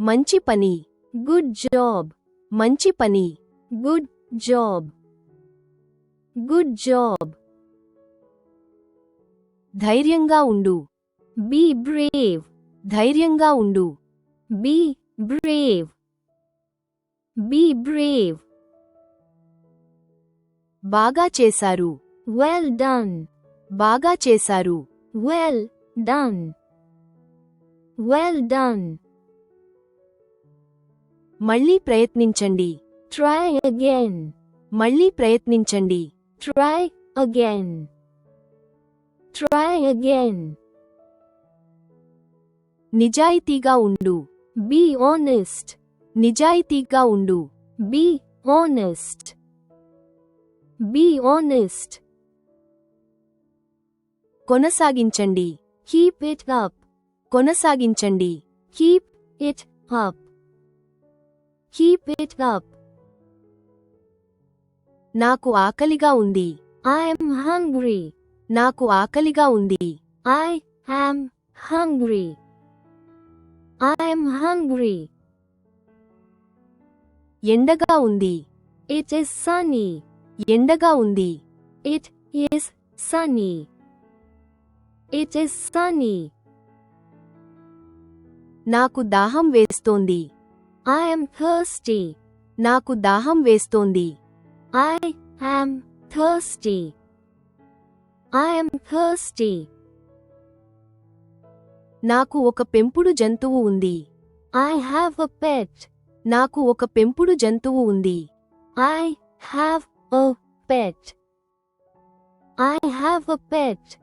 మంచి పని. Good job. మంచి పని. Good job. Good job. ధైర్యంగా ఉండు. Be brave. ధైర్యంగా ఉండు. Be brave. Be brave. బాగా చేశారు. వెల్ డన్ బాగా చేశారు. వెల్ డన్ వెల్ డన్ మళ్ళీ ప్రయత్నించండి. ట్రై అగైన్ మళ్ళీ ప్రయత్నించండి. ట్రై అగైన్ ట్రై అగైన్ నిజాయితీగా ఉండు. బీ ఆనెస్ట్ నిజాయితీగా ఉండు. బీ ఆనెస్ట్ బీ ఆనెస్ట్ కొనసాగించండి. కీప్ ఇట్ అప్ కొనసాగించండి. Keep it up keep it up నాకు ఆకలిగా ఉంది. ఐఎమ్ హంగ్రీ నాకు ఆకలిగా ఉంది. I am hungry I'm hungry ఎండగా ఉంది. ఇట్ ఇస్ సనీ ఎండగా ఉంది. It is sunny it is sunny నాకు దాహం వేస్తోంది. ఐఎమ్ థర్స్టీ నాకు దాహం వేస్తోంది. I am thirsty I'm thirsty నాకు ఒక పెంపుడు జంతువు ఉంది. ఐ హ్యావ్ అ పెట్ నాకు ఒక పెంపుడు జంతువు ఉంది. I have a pet I have a pet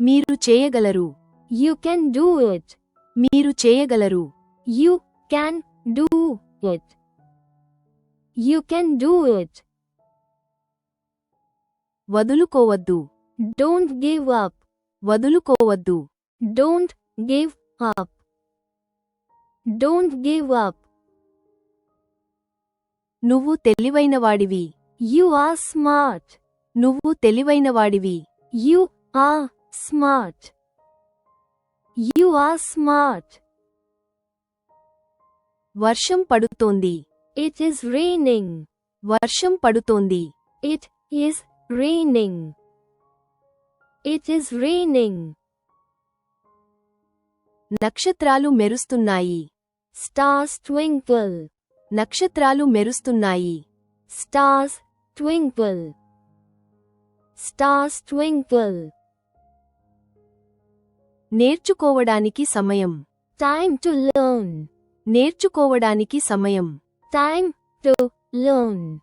మీరు చేయగలరు. యు కెన్ డూ ఇట్ మీరు చేయగలరు. You can do it you can do it వదులుకోవద్దు. Don't give up వదులుకోవద్దు. Don't give up don't give up నువ్వు తెలివైనవాడివి. యు ఆర్ స్మార్ట్ నువ్వు తెలివైనవాడివి. You are smart you are smart వర్షం పడుతోంది. ఇట్ ఈస్ రైనింగ్ వర్షం పడుతోంది. It is raining it is raining నక్షత్రాలు మెరుస్తున్నాయి. స్టార్స్ ట్వింకిల్ నక్షత్రాలు మెరుస్తున్నాయి. స్టార్స్ ట్వింకిల్ స్టార్స్ ట్వింకిల్ నేర్చుకోవడానికి సమయం. టైమ్ టు లెర్న్ నేర్చుకోవడానికి సమయం. Time to learn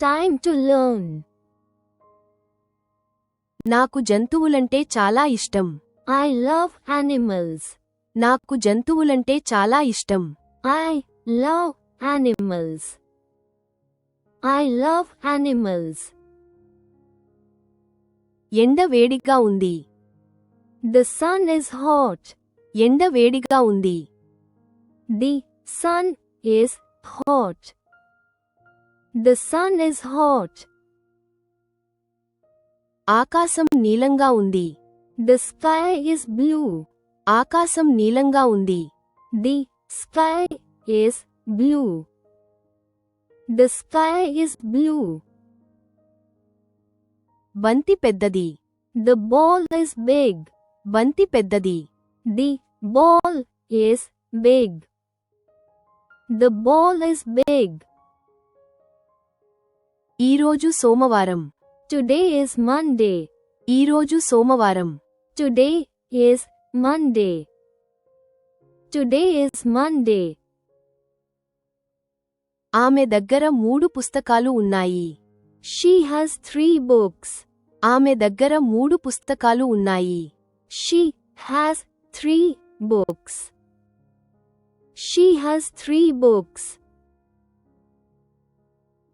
time to learn నాకు జంతువులంటే చాలా ఇష్టం. ఐ లవ్ యానిమల్స్ నాకు జంతువులంటే చాలా ఇష్టం. I love animals I love animals ఎండ వేడిగా ఉంది. ద సన్ ఇస్ హాట్ ఎండ వేడిగా ఉంది. the sun is hot the sun is hot ఆకాశం నీలంగా ఉంది ద స్కై ఇస్ బ్లూ ఆకాశం నీలంగా ఉంది the sky is blue the sky is blue బంతి పెద్దది ద బాల్ ఇస్ బిగ్ బంతి పెద్దది the ball is big The ball is big ఈరోజు సోమవారం. టుడే ఇస్ మండే ఈరోజు సోమవారం. Today is Monday today is Monday ఆమె దగ్గర మూడు పుస్తకాలు ఉన్నాయి. షీ హాస్ త్రీ బుక్స్ ఆమె దగ్గర మూడు పుస్తకాలు ఉన్నాయి. She has three books she has three books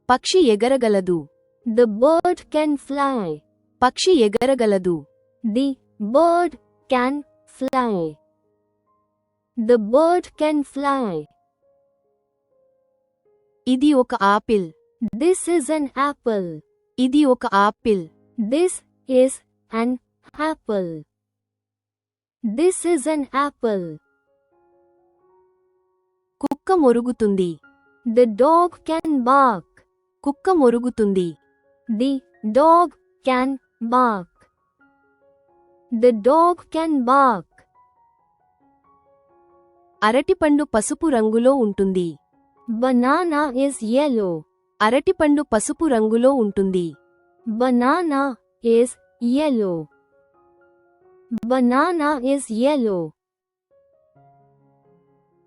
పక్షి ఎగరగలదు ద బర్డ్ కెన్ ఫ్లై పక్షి ఎగరగలదు the bird can fly the bird can fly ఇది ఒక apple this is an apple ఇది ఒక apple this is an apple This is an apple. కుక్క మొరుగుతుంది. The dog can bark కుక్క మొరుగుతుంది. The dog can bark the dog can bark అరటిపండు పసుపు రంగులో ఉంటుంది. బనానా ఇస్ ఎలో అరటిపండు పసుపు రంగులో ఉంటుంది. Banana is yellow banana is yellow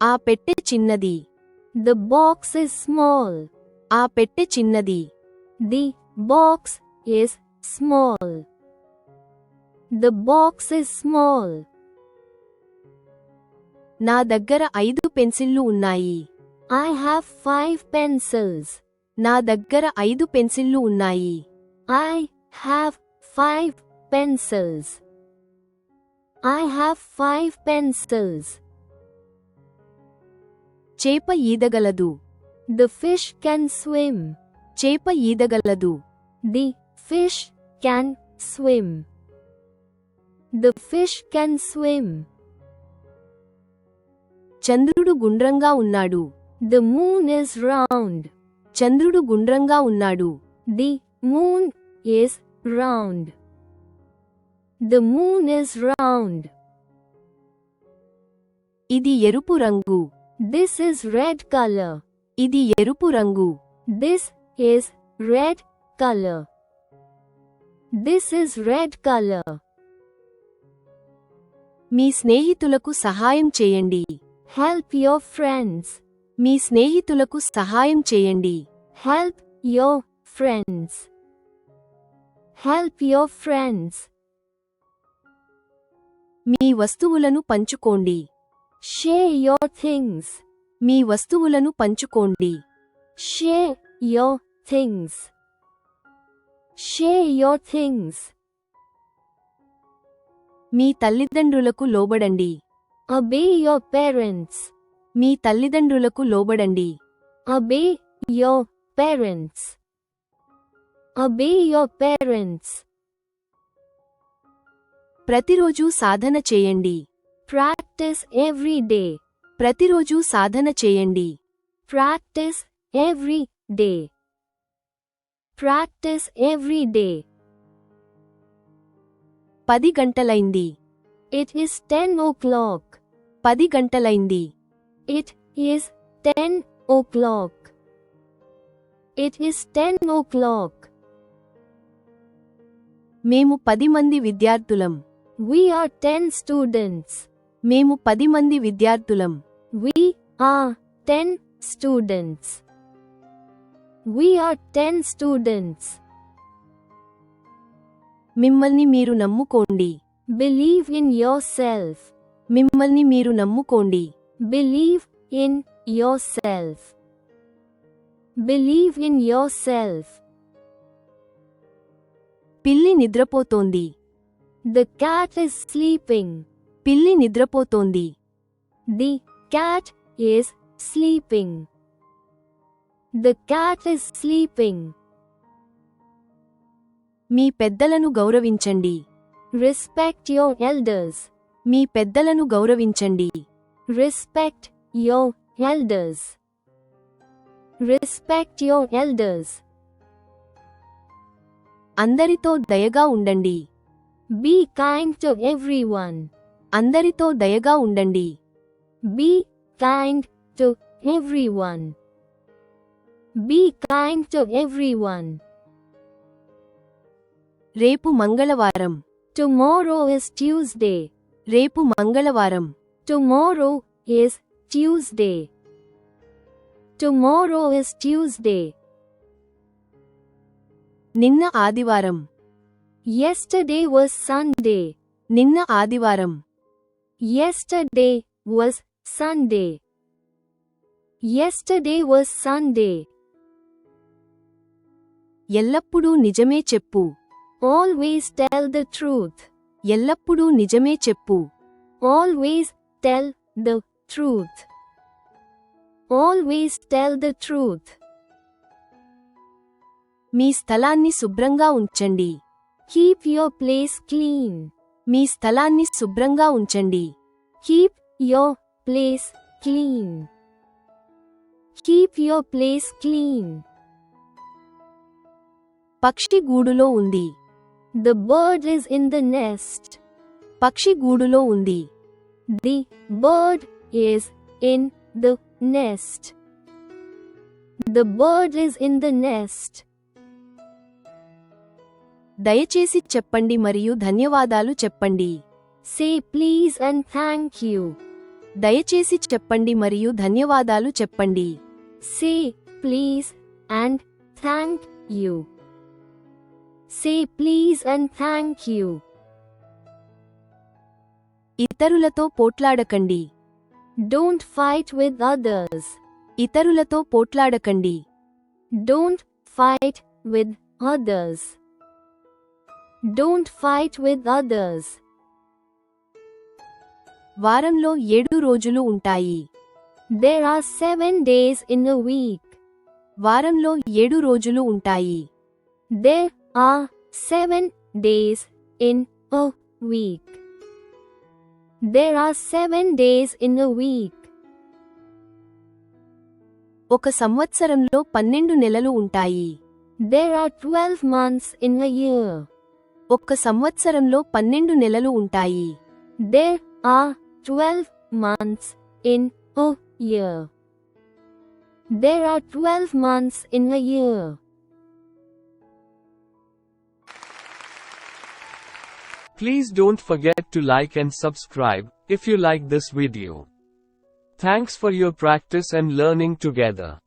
ఆ పెట్టె చిన్నది. ద బాక్స్ ఇస్ స్మాల్ ఆ పెట్టె చిన్నది. The box is small the box is small నా దగ్గర ఐదు పెన్సిళ్ళు ఉన్నాయి. ఐ హ్యావ్ ఫైవ్ పెన్సిల్స్ నా దగ్గర ఐదు పెన్సిళ్ళు ఉన్నాయి. I have five pencils I have five pencils చేప ఈదగలదు. ద ఫిష్ కెన్ స్విమ్ చేప ఈదగలదు. The fish can swim the fish can swim చంద్రుడు గుండ్రంగా ఉన్నాడు. ద మూన్ ఇస్ రౌండ్ చంద్రుడు గుండ్రంగా ఉన్నాడు. The moon is round the moon is round ఇది ఎరుపు రంగు. దిస్ ఇస్ రెడ్ కలర్ ఇది ఎరుపు రంగు this is red colour this is red colour మీ స్నేహితులకు సహాయం చేయండి హెల్ప్ యోర్ ఫ్రెండ్స్ మీ స్నేహితులకు సహాయం చేయండి help your friends help your friends మీ వస్తువులను పంచుకోండి షే యోర్ థింగ్స్ మీ వస్తువులను పంచుకోండి. షే యో థింగ్స్ షే యోర్ థింగ్స్ మీ తల్లిదండ్రులకు లోబడండి. అబే యోర్ పేరెంట్స్ మీ తల్లిదండ్రులకు లోబడండి. అబే యో పేరెంట్స్ అబే యోర్ పేరెంట్స్ ప్రతిరోజు సాధన చేయండి. ప్రార్ ప్రాక్టీస్ ఎవ్రీ డే ప్రతిరోజు సాధన చేయండి. Practise every day practise every day పది గంటలైంది. It is ten o'clock పది గంటలైంది. It is ten o'clock it is ten o'clock మేము పది మంది విద్యార్థులం. వీఆర్ టెన్ స్టూడెంట్స్ మేము పది మంది విద్యార్థులం. We are ten students we are ten students మిమ్మల్ని మీరు నమ్ముకోండి. బిలీవ్ ఇన్ యోర్ సెల్ఫ్ మిమ్మల్ని మీరు నమ్ముకోండి. Believe in yourself believe in yourself పిల్లి నిద్రపోతోంది. ద క్యాట్ ఇస్ స్లీపింగ్ పిల్లి నిద్రపోతోంది. The cat is sleeping the cat is sleeping మీ పెద్దలను గౌరవించండి. రెస్పెక్ట్ యోర్ ఎల్డర్స్ మీ పెద్దలను గౌరవించండి. Respect your elders respect your elders అందరితో దయగా ఉండండి. బీ కైండ్ టు ఎవ్రీవన్ అందరితో దయగా ఉండండి. Be kind to everyone be kind to everyone రేపు మంగళవారం. టుమారో ఇస్ ట్యూస్డే రేపు మంగళవారం. Tomorrow is Tuesday tomorrow is Tuesday నిన్న ఆదివారం. ఎస్టర్డే వాస్ సండే నిన్న ఆదివారం. Yesterday was Sunday. Yesterday was Sunday. ఎల్లప్పుడూ నిజమే చెప్పు Always tell the truth. ఎల్లప్పుడూ నిజమే చెప్పు Always tell the truth. Always tell the truth. మీ స్థలాన్ని శుభ్రంగా ఉంచండి Keep your place clean. మీ స్థలాన్ని శుభ్రంగా ఉంచండి. Keep your place clean keep your place clean పక్షి గూడులో ఉంది. The bird is in the nest పక్షి గూడులో ఉంది. The bird is in the nest the bird is in the nest దయచేసి చెప్పండి మరియు ధన్యవాదాలు చెప్పండి. Say please and thank you దయచేసి చెప్పండి మరియు ధన్యవాదాలు చెప్పండి. Say please and thank you say please and thank you ఇతరులతో పోట్లాడకండి. డోంట్ ఫైట్ విత్ అదర్స్ ఇతరులతో పోట్లాడకండి. Don't fight with others don't fight with others వారంలో ఏడు రోజులు ఉంటాయి there are seven days in a week వారంలో ఏడు రోజులు ఉంటాయి there are seven days in a week there are seven days in a week ఒక సంవత్సరంలో పన్నెండు నెలలు ఉంటాయి there are twelve months in a year ఒక్క సంవత్సరంలో పన్నెండు నెలలు ఉంటాయి there are twelve months in a year there are twelve months in a year Please don't forget to like and subscribe if you like this video. Thanks for your practice and learning together.